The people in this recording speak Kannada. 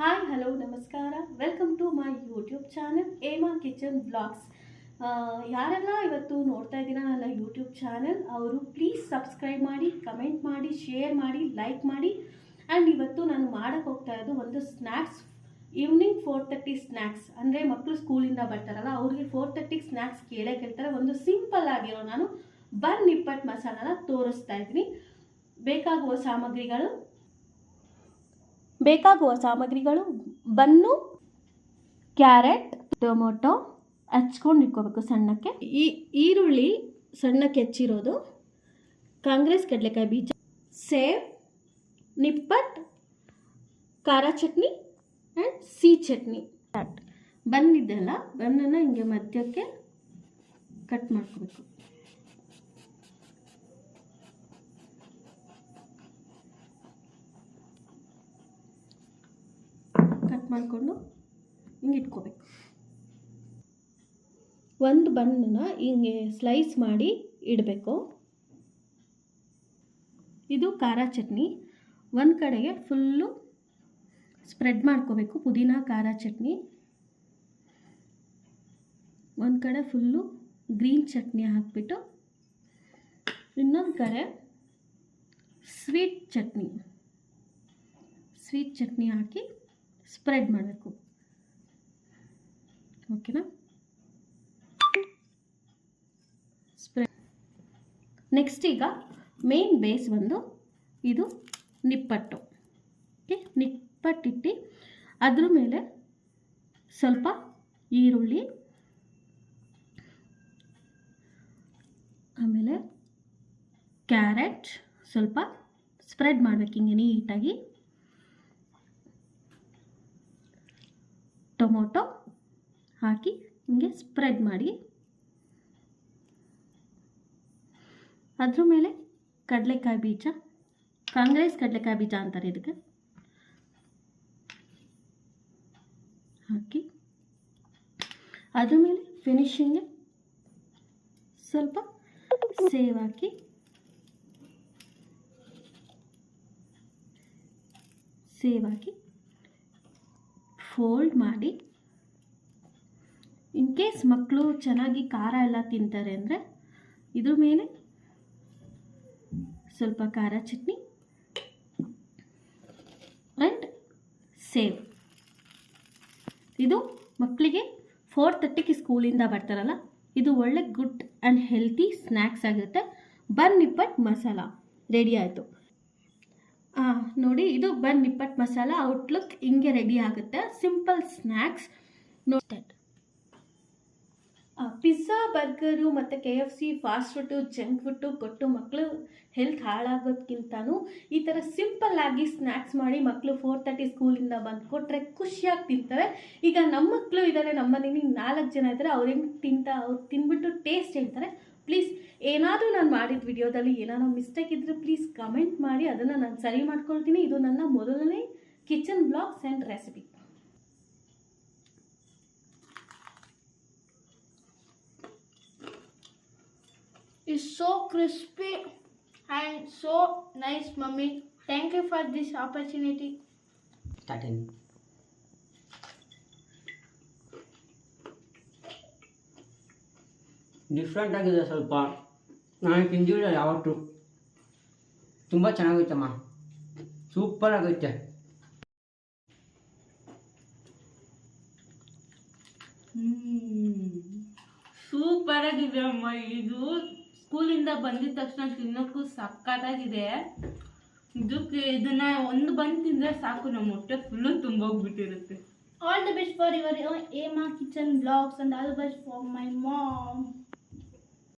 ಹಾಯ್ ಹಲೋ ನಮಸ್ಕಾರ. Welcome to my YouTube channel ಏಮಾ kitchen blogs ಯಾರೆಲ್ಲ ಇವತ್ತು ನೋಡ್ತಾ ಇದ್ದೀರಾ ನನ್ನ ಯೂಟ್ಯೂಬ್ ಚಾನಲ್ ಅವರು ಪ್ಲೀಸ್ ಸಬ್ಸ್ಕ್ರೈಬ್ ಮಾಡಿ ಕಮೆಂಟ್ ಮಾಡಿ ಶೇರ್ ಮಾಡಿ ಲೈಕ್ ಮಾಡಿ. ಆ್ಯಂಡ್ ಇವತ್ತು ನಾನು ಮಾಡೋಕ್ಕೆ ಹೋಗ್ತಾ ಇರೋದು ಒಂದು snacks evening four thirty snacks ಅಂದರೆ ಮಕ್ಕಳು ಸ್ಕೂಲಿಂದ ಬರ್ತಾರಲ್ಲ, ಅವ್ರಿಗೆ ಫೋರ್ ತರ್ಟಿಗೆ ಸ್ನ್ಯಾಕ್ಸ್ ಕೇಳೇ ಕೇಳ್ತಾರೆ. ಒಂದು ಸಿಂಪಲ್ ಆಗಿರೋ ನಾನು ಬನ್ ನಿಪ್ಪಟ್ಟು ಮಸಾಲನ ತೋರಿಸ್ತಾ ಇದ್ದೀನಿ. ಬೇಕಾಗುವ ಸಾಮಗ್ರಿಗಳು ಬೇಕಾಗುವ ಸಾಮಗ್ರಿಗಳು ಬನ್ನು, ಕ್ಯಾರೆಟ್, ಟೊಮೊಟೊ ಹಚ್ಕೊಂಡು ಇಟ್ಕೋಬೇಕು ಸಣ್ಣಕ್ಕೆ. ಈ ಈರುಳ್ಳಿ ಸಣ್ಣಕ್ಕೆ ಹೆಚ್ಚಿರೋದು, ಕಾಂಗ್ರೆಸ್ ಕಡಲೆಕಾಯಿ ಬೀಜ ಸೇವ್ ನಿಪ್ಪಟ್ಟು ಖಾರ ಚಟ್ನಿ ಆ್ಯಂಡ್ ಸಿಹಿ ಚಟ್ನಿ. ಬನ್ನಿದ್ದಲ್ಲ ಬನ್ನನ್ನು ಹಿಂಗೆ ಮಧ್ಯಕ್ಕೆ ಕಟ್ ಮಾಡ್ಕೋಬೇಕು. ಮಾಡಿಕೊಂಡು ಹಿಂಗೆ ಇಟ್ಕೋಬೇಕು. ಒಂದು ಬನ್ನನ್ನ ಹಿಂಗೆ ಸ್ಲೈಸ್ ಮಾಡಿ ಇಡಬೇಕು. ಇದು ಖಾರ ಚಟ್ನಿ. ಒಂದು ಕಡೆಗೆ ಫುಲ್ಲು ಸ್ಪ್ರೆಡ್ ಮಾಡ್ಕೋಬೇಕು ಪುದೀನ, ಖಾರ ಚಟ್ನಿ. ಒಂದು ಕಡೆ ಫುಲ್ಲು ಗ್ರೀನ್ ಚಟ್ನಿ ಹಾಕ್ಬಿಟ್ಟು ಇನ್ನೊಂದು ಕಡೆ ಸ್ವೀಟ್ ಚಟ್ನಿ. ಸ್ವೀಟ್ ಚಟ್ನಿ ಹಾಕಿ ಸ್ಪ್ರೆಡ್ ಮಾಡಬೇಕು. ಓಕೆನಾ ಸ್ಪ್ರೆಡ್ ನೆಕ್ಸ್ಟ್ ಈಗ ಮೇನ್ ಬೇಸ್ ಒಂದು ಇದು ನಿಪ್ಪಟ್ಟು. ಓಕೆ ನಿಪ್ಪಟ್ಟಿಟ್ಟು ಅದ್ರ ಮೇಲೆ ಸ್ವಲ್ಪ ಈರುಳ್ಳಿ, ಆಮೇಲೆ ಕ್ಯಾರೆಟ್ ಸ್ವಲ್ಪ ಸ್ಪ್ರೆಡ್ ಮಾಡಬೇಕು ಹಿಂಗೆ ನೀಟಾಗಿ ಟೊಮೊಟೊ ಹಾಕಿ ಹಿಂಗೆ ಸ್ಪ್ರೆಡ್ ಮಾಡಿ. ಅದ್ರ ಮೇಲೆ ಕಡಲೆಕಾಯಿ ಬೀಜ, ಕಾಂಗ್ರೆಸ್ ಕಡಲೆಕಾಯಿ ಬೀಜ ಅಂತಾರೆ ಇದಕ್ಕೆ. ಹಾಕಿ. ಅದ್ರ ಮೇಲೆ ಫಿನಿಶಿಂಗ್ಗೆ ಸ್ವಲ್ಪ ಸೇವ್ ಹಾಕಿ. ಸೇವ್ ಹಾಕಿ. ಫೋಲ್ಡ್ ಮಾಡಿ. ಇನ್ ಕೇಸ್ ಮಕ್ಕಳು ಚೆನ್ನಾಗಿ ಖಾರ ಎಲ್ಲ ತಿಂತಾರೆ ಅಂದರೆ ಇದ್ರ ಮೇಲೆ ಸ್ವಲ್ಪ ಖಾರ ಚಟ್ನಿ ಆ್ಯಂಡ್ ಸೇವ್ ಇದು ಮಕ್ಕಳಿಗೆ ಫೋರ್ ತರ್ಟಿಗೆ ಸ್ಕೂಲಿಂದ ಬರ್ತಾರಲ್ಲ, ಇದು ಒಳ್ಳೆ ಗುಡ್ ಆ್ಯಂಡ್ ಹೆಲ್ತಿ ಸ್ನ್ಯಾಕ್ಸ್ ಆಗಿರುತ್ತೆ. ಬನ್ ನಿಪ್ಪಟ್ಟು ಮಸಾಲ ರೆಡಿ ಆಯಿತು. ನೋಡಿ, ಇದು ಬನ್ ನಿಪ್ಪಟ್ ಮಸಾಲ ಔಟ್ಲುಕ್ ಹಿಂಗೆ ರೆಡಿ ಆಗುತ್ತೆ. Simple snacks that pizza burger ಮತ್ತು K F C fast food junk food ಕೊಟ್ಟು ಮಕ್ಕಳು ಹೆಲ್ತ್ ಹಾಳಾಗೋದಕ್ಕಿಂತನೂ ಈ ಥರ ಸಿಂಪಲ್ ಆಗಿ ಸ್ನ್ಯಾಕ್ಸ್ ಮಾಡಿ ಮಕ್ಕಳು ಫೋರ್ ತರ್ಟಿ ಸ್ಕೂಲಿಂದ ಬಂದು ಕೊಟ್ಟರೆ ಖುಷಿಯಾಗಿ ತಿಂತಾರೆ. ಈಗ ನಮ್ಮ ಮಕ್ಕಳು ಇದ್ದಾರೆ ನಮ್ಮ ಮನೇಲಿ ನಾಲ್ಕು ಜನ ಇದ್ದಾರೆ ಅವ್ರು ಹೆಂಗೆ ತಿಂತ, ಅವ್ರು ತಿಂದ್ಬಿಟ್ಟು ಟೇಸ್ಟ್ ಹೇಳ್ತಾರೆ. ಪ್ಲೀಸ್ ಏನಾದರೂ ನಾನು ಮಾಡಿದ ವಿಡಿಯೋದಲ್ಲಿ ಏನಾದರೂ ಮಿಸ್ಟೇಕ್ ಇದ್ದರೆ ಪ್ಲೀಸ್ ಕಮೆಂಟ್ ಮಾಡಿ ಅದನ್ನು ನಾನು ಸರಿ ಮಾಡ್ಕೊಳ್ತೀನಿ. ಇದು ನನ್ನ ಮೊದಲನೇ kitchen blogs and recipe is so crispy and so nice mummy thank you for this opportunity. Starting different ಆಗಿದೆ ಸ್ವಲ್ಪ. ನಾನು ತಿಂದಿಲ್ಲ ಯಾವತ್ತು. ತುಂಬ ಚೆನ್ನಾಗೈತಮ್ಮ. ಸೂಪರ್ ಆಗೈತೆ. ಸೂಪರ್ ಆಗಿದೆ ಅಮ್ಮ. ಇದು ಸ್ಕೂಲಿಂದ ಬಂದಿದ ತಕ್ಷಣ ತಿನ್ನೋಕ್ಕೂ ಸಕ್ಕತ್ತಾಗಿದೆ ಇದಕ್ಕೆ ಇದನ್ನ ಒಂದು ಬಂದು ತಿಂದರೆ ಸಾಕು. ನಮ್ಮ ಹೊಟ್ಟೆ full ತುಂಬೋಗ್ಬಿಟ್ಟಿರುತ್ತೆ. All the best for your ಏಮಾ kitchen blogs and all the best for my mom.